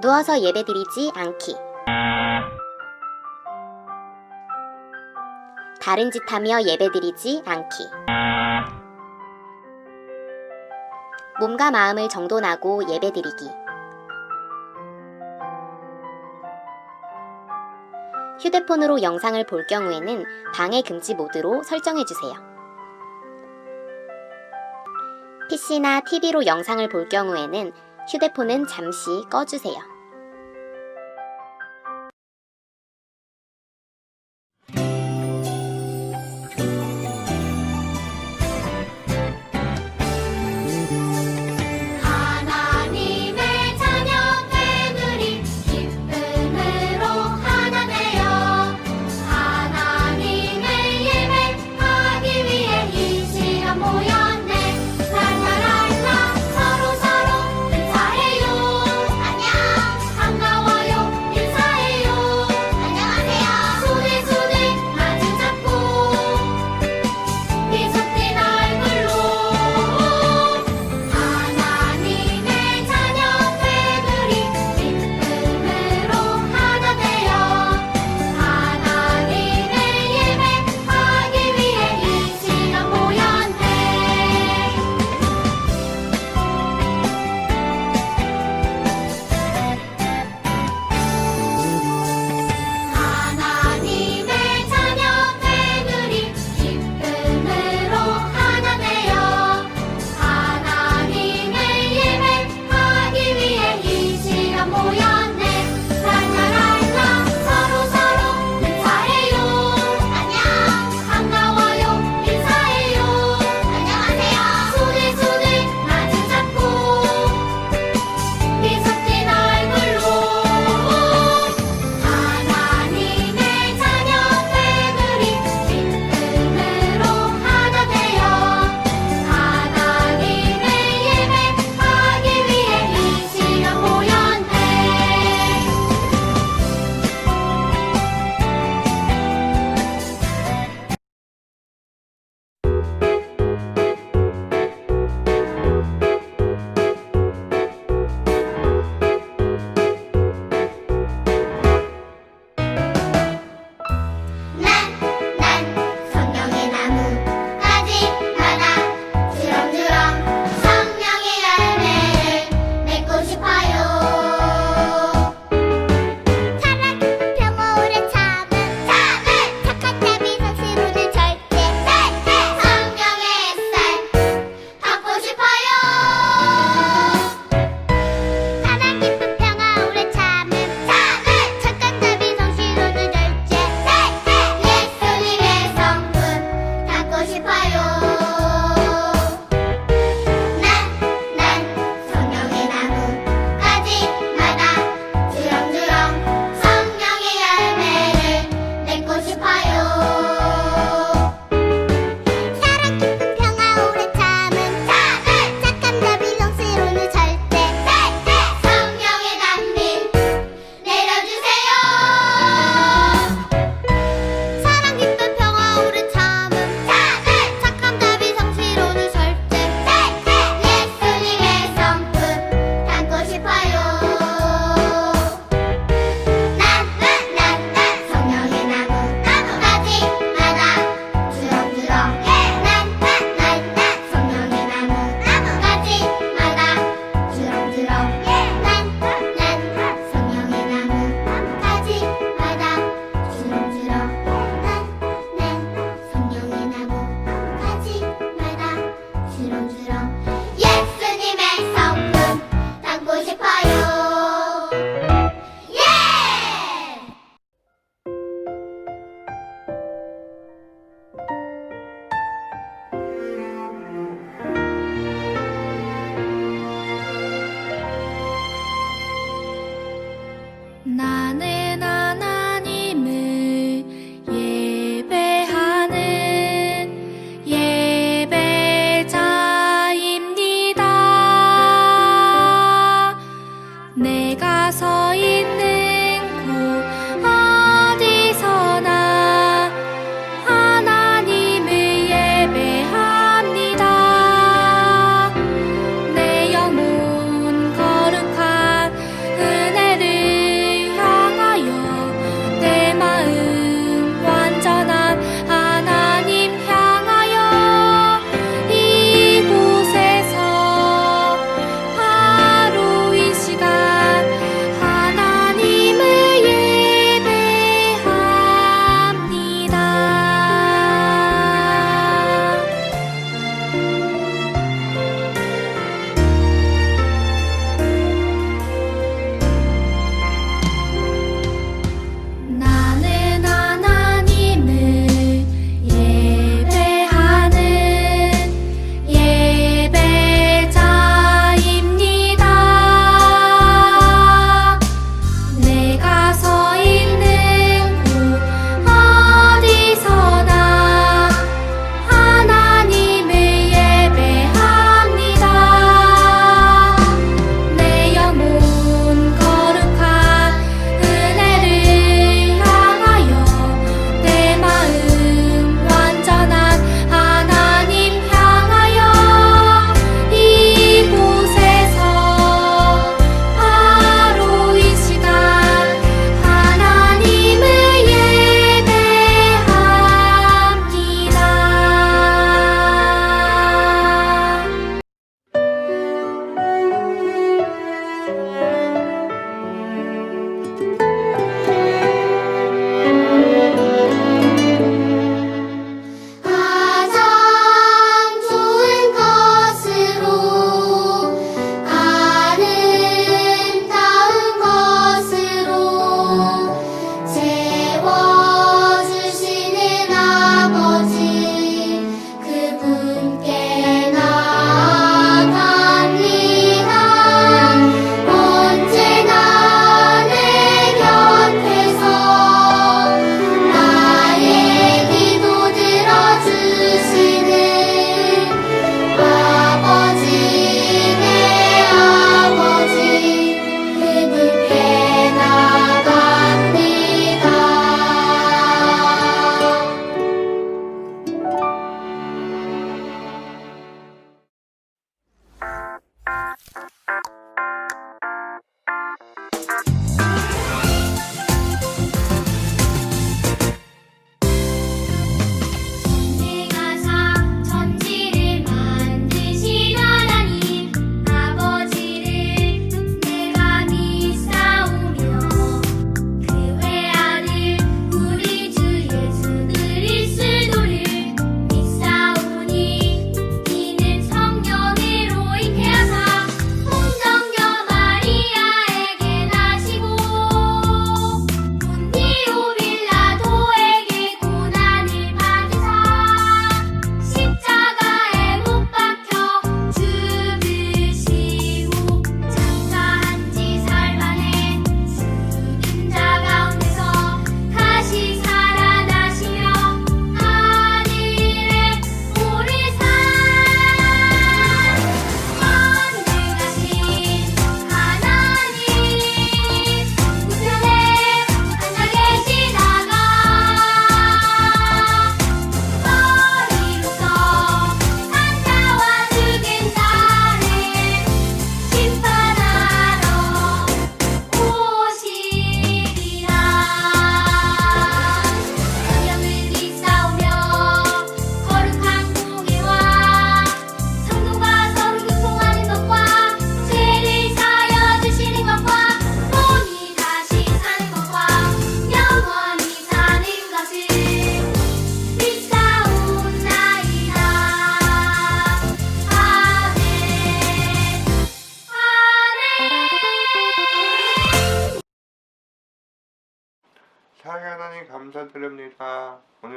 누워서 예배드리지 않기. 다른 짓 하며 예배드리지 않기. 몸과 마음을 정돈하고 예배드리기. 휴대폰으로 영상을 볼 경우에는 방해 금지 모드로 설정해 주세요. PC나 TV로 영상을 볼 경우에는 휴대폰은 잠시 꺼주세요.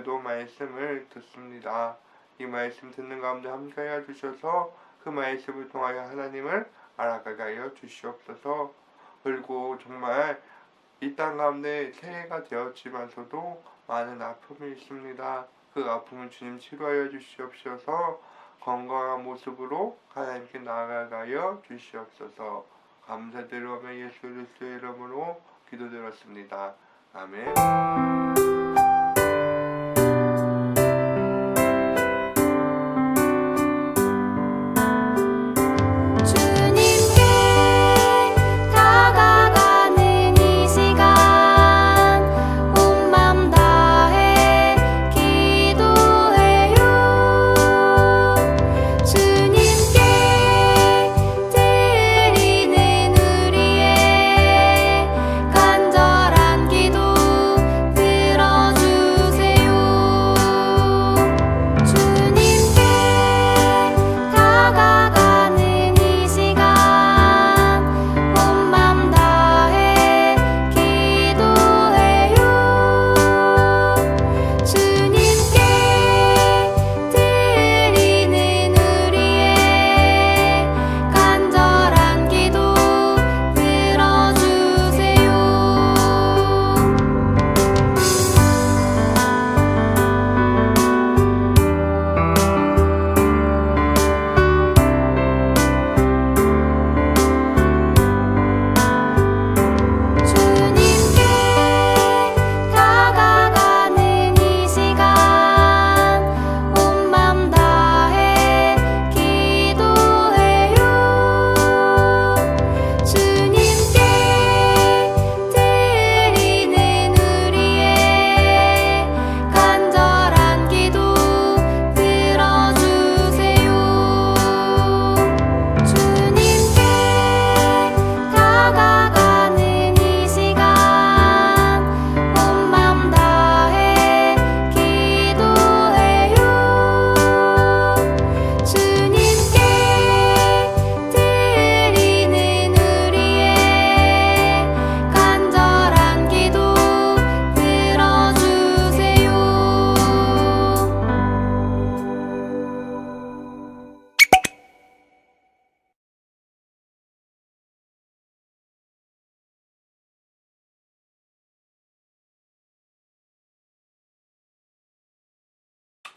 오늘도 말씀을 듣습니다. 이 말씀 듣는 가운데 함께하여 주셔서 그 말씀을 통하여 하나님을 알아가게 하여 주시옵소서. 그리고 정말 이 땅 가운데 새해가 되었지만서도 많은 아픔이 있습니다. 그 아픔을 주님 치료하여 주시옵소서. 건강한 모습으로 하나님께 나아가여 주시옵소서. 감사드리며 예수 그리스도의 이름으로 기도드렸습니다. 아멘.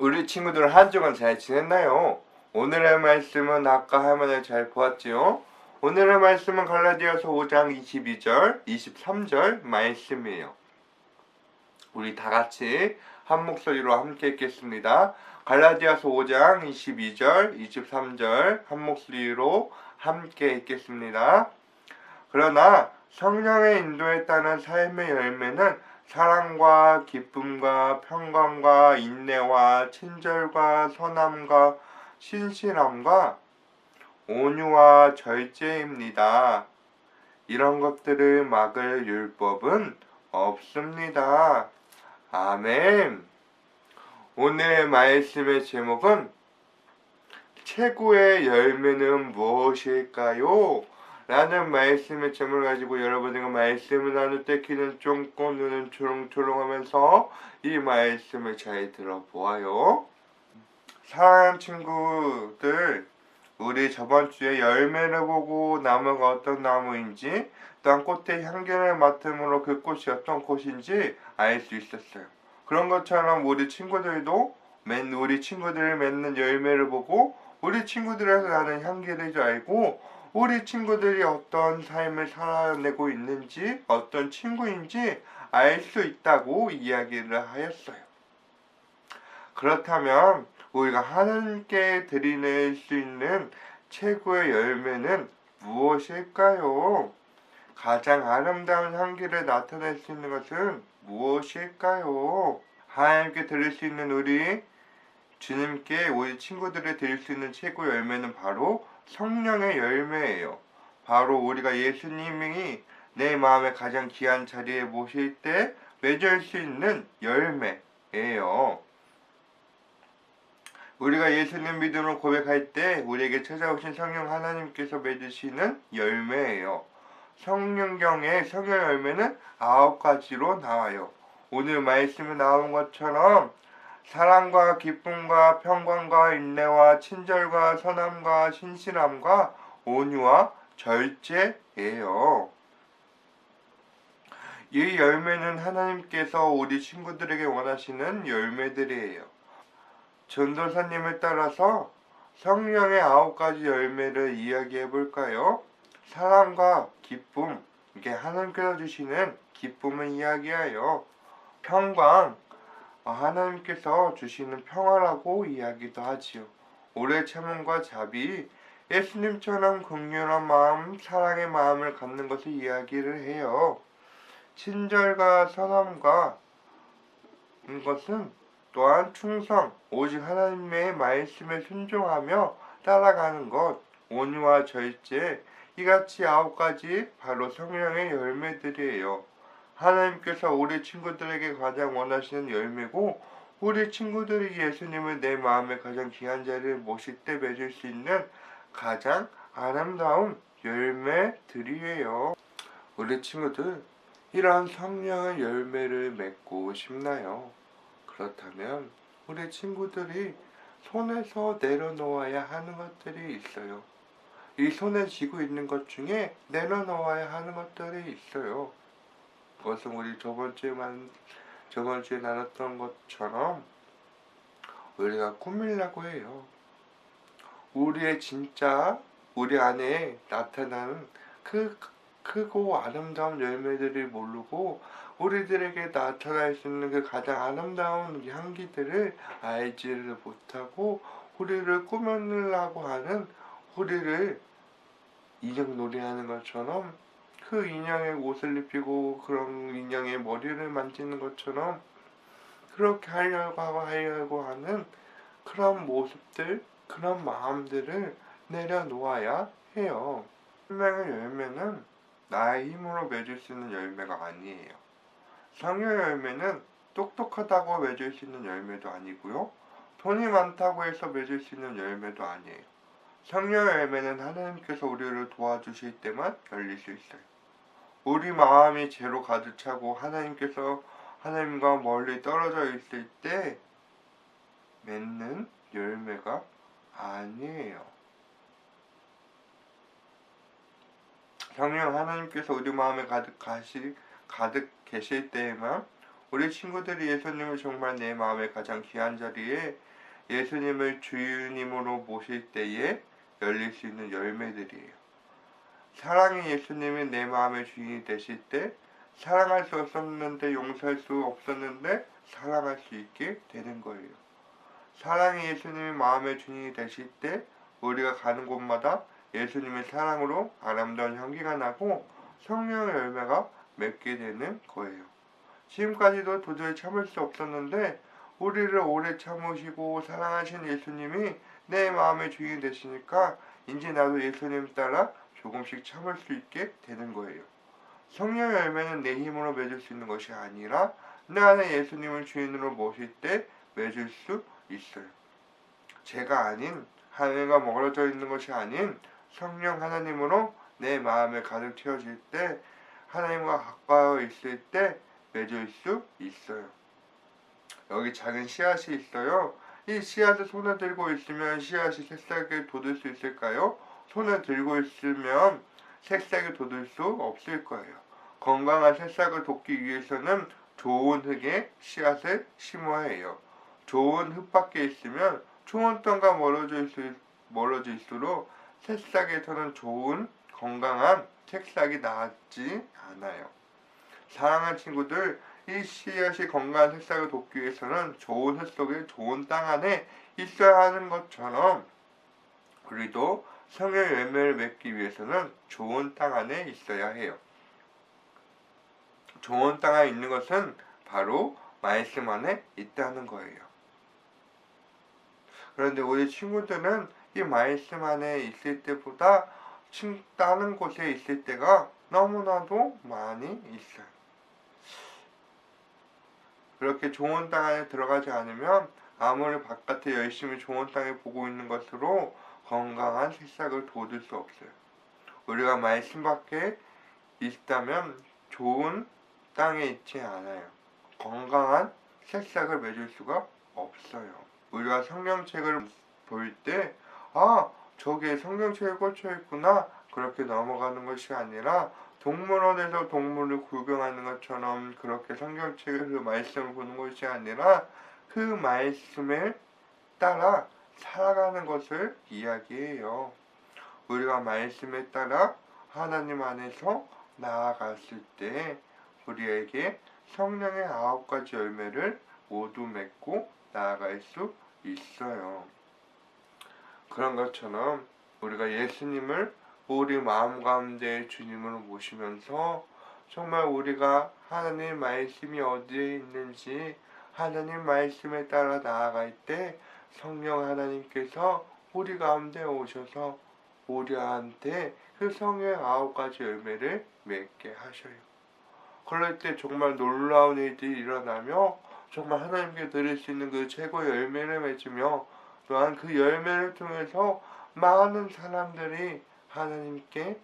우리 친구들 한 주간 잘 지냈나요? 오늘의 말씀은 아까 화면에 잘 보았지요? 오늘의 말씀은 갈라디아서 5장 22절, 23절 말씀이에요. 우리 다 같이 한 목소리로 함께 읽겠습니다. 갈라디아서 5장 22절, 23절 한 목소리로 함께 읽겠습니다. 그러나 성령의 인도에 따른 삶의 열매는 사랑과 기쁨과 평강과 인내와 친절과 선함과 신실함과 온유와 절제입니다. 이런 것들을 막을 율법은 없습니다. 아멘. 오늘 말씀의 제목은 최고의 열매는 무엇일까요? 라는 말씀의 제목을 가지고 여러분들과 말씀을 나눌 때 귀는 쫑고 눈은 초롱초롱 하면서 이 말씀을 잘 들어보아요. 사랑하는 친구들, 우리 저번 주에 열매를 보고 나무가 어떤 나무인지, 또한 꽃의 향기를 맡음으로 그 꽃이 어떤 꽃인지 알 수 있었어요. 그런 것처럼 우리 친구들도 맨 우리 친구들을 맺는 열매를 보고 우리 친구들에서 나는 향기를 알고 우리 친구들이 어떤 삶을 살아내고 있는지 어떤 친구인지 알 수 있다고 이야기를 하였어요. 그렇다면 우리가 하나님께 드리는 수 있는 최고의 열매는 무엇일까요? 가장 아름다운 향기를 나타낼 수 있는 것은 무엇일까요? 하나님께 드릴 수 있는 우리 주님께 우리 친구들을 드릴 수 있는 최고 열매는 바로 성령의 열매예요. 바로 우리가 예수님이 내 마음에 가장 귀한 자리에 모실 때 맺을 수 있는 열매예요. 우리가 예수님 믿음으로 고백할 때 우리에게 찾아오신 성령 하나님께서 맺으시는 열매예요. 성령경의 성령 열매는 아홉 가지로 나와요. 오늘 말씀에 나온 것처럼 사랑과 기쁨과 평강과 인내와 친절과 선함과 신실함과 온유와 절제예요. 이 열매는 하나님께서 우리 친구들에게 원하시는 열매들이에요. 전도사님을 따라서 성령의 아홉 가지 열매를 이야기해 볼까요? 사랑과 기쁨, 이게 하나님께서 주시는 기쁨을 이야기하여 평강, 아, 하나님께서 주시는 평화라고 이야기도 하지요. 오래 참음과 자비, 예수님처럼 긍휼한 마음, 사랑의 마음을 갖는 것을 이야기를 해요. 친절과 선함과 이것은 또한 충성, 오직 하나님의 말씀에 순종하며 따라가는 것, 온유와 절제, 이같이 아홉 가지 바로 성령의 열매들이에요. 하나님께서 우리 친구들에게 가장 원하시는 열매고 우리 친구들이 예수님을 내 마음에 가장 귀한 자리에 모실 때 맺을 수 있는 가장 아름다운 열매들이에요. 우리 친구들 이러한 성령의 열매를 맺고 싶나요? 그렇다면 우리 친구들이 손에서 내려놓아야 하는 것들이 있어요. 이 손에 쥐고 있는 것 중에 내려놓아야 하는 것들이 있어요. 그것은 우리 저번 주에 만 저번 주에 나눴던 것처럼 우리가 꾸밀라고 해요. 우리의 진짜 우리 안에 나타나는 그 크고 아름다운 열매들을 모르고 우리들에게 나타날 수 있는 그 가장 아름다운 향기들을 알지를 못하고 우리를 꾸며내려고 하는 우리를 인형 놀이하는 것처럼 그 인형의 옷을 입히고 그런 인형의 머리를 만지는 것처럼 그렇게 하려고 하려고 하는 그런 모습들, 그런 마음들을 내려놓아야 해요. 생명의 열매는 나의 힘으로 맺을 수 있는 열매가 아니에요. 성령 열매는 똑똑하다고 맺을 수 있는 열매도 아니고요. 돈이 많다고 해서 맺을 수 있는 열매도 아니에요. 성령 열매는 하나님께서 우리를 도와주실 때만 열릴 수 있어요. 우리 마음이 죄로 가득 차고 하나님께서 하나님과 멀리 떨어져 있을 때 맺는 열매가 아니에요. 성령 하나님께서 우리 마음에 가득 가시 가득 계실 때에만 우리 친구들이 예수님을 정말 내 마음에 가장 귀한 자리에 예수님을 주님으로 모실 때에 열릴 수 있는 열매들이에요. 사랑의 예수님이 내 마음의 주인이 되실 때 사랑할 수 없었는데 용서할 수 없었는데 사랑할 수 있게 되는 거예요. 사랑의 예수님이 마음의 주인이 되실 때 우리가 가는 곳마다 예수님의 사랑으로 아름다운 향기가 나고 성령의 열매가 맺게 되는 거예요. 지금까지도 도저히 참을 수 없었는데 우리를 오래 참으시고 사랑하신 예수님이 내 마음의 주인이 되시니까 이제 나도 예수님 따라 조금씩 참을 수 있게 되는 거예요. 성령 열매는 내 힘으로 맺을 수 있는 것이 아니라 내 안에 예수님을 주인으로 모실 때 맺을 수 있어요. 제가 아닌 하늘과 멀어져 있는 것이 아닌 성령 하나님으로 내 마음에 가득 채워질 때 하나님과 가까워 있을 때 맺을 수 있어요. 여기 작은 씨앗이 있어요. 이 씨앗을 손에 들고 있으면 씨앗이 새싹을 돋을 수 있을까요? 손에 들고 있으면 새싹을 돋을 수 없을 거예요. 건강한 새싹을 돋기 위해서는 좋은 흙에 씨앗을 심어야 해요. 좋은 흙 밖에 있으면 좋은 땅과 멀어져 있을, 멀어질수록 새싹에서는 좋은 건강한 새싹이 나지 않아요. 사랑하는 친구들, 이 씨앗이 건강한 새싹을 돋기 위해서는 좋은 흙 속에 좋은 땅 안에 있어야 하는 것처럼 우리도 성의 열매를 맺기 위해서는 좋은 땅 안에 있어야 해요. 좋은 땅 안에 있는 것은 바로 말씀 안에 있다는 거예요. 그런데 우리 친구들은 이 말씀 안에 있을 때보다 친- 다른 곳에 있을 때가 너무나도 많이 있어요. 그렇게 좋은 땅 안에 들어가지 않으면 아무리 바깥에 열심히 좋은 땅에 보고 있는 것으로 건강한 새싹을 돋을 수 없어요. 우리가 말씀 밖에 있다면 좋은 땅에 있지 않아요. 건강한 새싹을 맺을 수가 없어요. 우리가 성경책을 볼 때, 아, 저기에 성경책에 꽂혀 있구나. 그렇게 넘어가는 것이 아니라 동물원에서 동물을 구경하는 것처럼 그렇게 성경책의 그 말씀을 보는 것이 아니라 그 말씀을 따라 살아가는 것을 이야기해요. 우리가 말씀에 따라 하나님 안에서 나아갔을 때 우리에게 성령의 아홉 가지 열매를 모두 맺고 나아갈 수 있어요. 그런 것처럼 우리가 예수님을 우리 마음 가운데 주님으로 모시면서 정말 우리가 하나님 말씀이 어디에 있는지 하나님 말씀에 따라 나아갈 때 성령 하나님께서 우리 가운데 오셔서 우리한테 그 성령의 아홉 가지 열매를 맺게 하셔요. 그럴 때 정말 놀라운 일들이 일어나며 정말 하나님께 드릴 수 있는 그 최고의 열매를 맺으며 또한 그 열매를 통해서 많은 사람들이 하나님께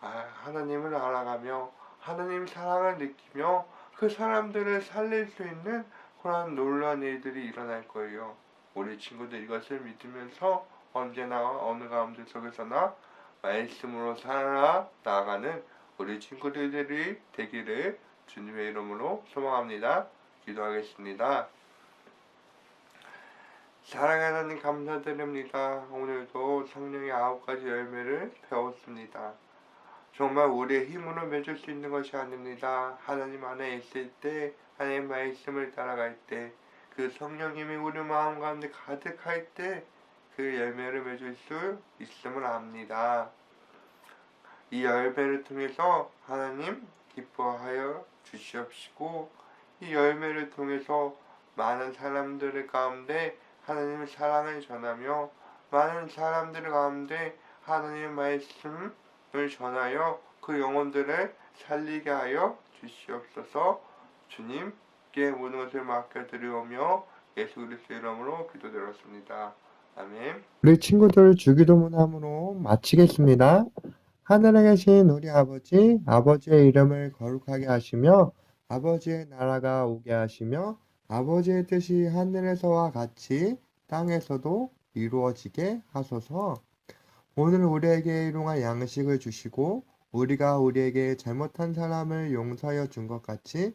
아, 하나님을 알아가며 하나님 사랑을 느끼며 그 사람들을 살릴 수 있는 그러한 놀라운 일들이 일어날 거예요. 우리 친구들 이것을 믿으면서 언제나 어느 가운데 속에서나 말씀으로 살아 나가는 우리 친구들이 되기를 주님의 이름으로 소망합니다. 기도하겠습니다. 사랑하는 하나님 감사드립니다. 오늘도 성령의 아홉 가지 열매를 배웠습니다. 정말 우리의 힘으로 맺을 수 있는 것이 아닙니다. 하나님 안에 있을 때, 하나님 말씀을 따라갈 때, 그 성령님이 우리 마음 가운데 가득할 때, 그 열매를 맺을 수 있음을 압니다. 이 열매를 통해서 하나님 기뻐하여 주시옵시고, 이 열매를 통해서 많은 사람들 가운데 하나님의 사랑을 전하며, 많은 사람들 가운데 하나님의 말씀, 을 전하여 그 영혼들을 살리게 하여 주시옵소서 주님 께 모든 것을 맡겨드리오며 예수 그리스도 이름으로 기도드렸습니다. 아멘 우리 친구들 주기도문함으로 마치겠습니다. 하늘에 계신 우리 아버지, 아버지의 이름을 거룩하게 하시며 아버지의 나라가 오게 하시며 아버지의 뜻이 하늘에서와 같이 땅에서도 이루어지게 하소서. 오늘 우리에게 일용할 양식을 주시고 우리가 우리에게 잘못한 사람을 용서하여 준 것 같이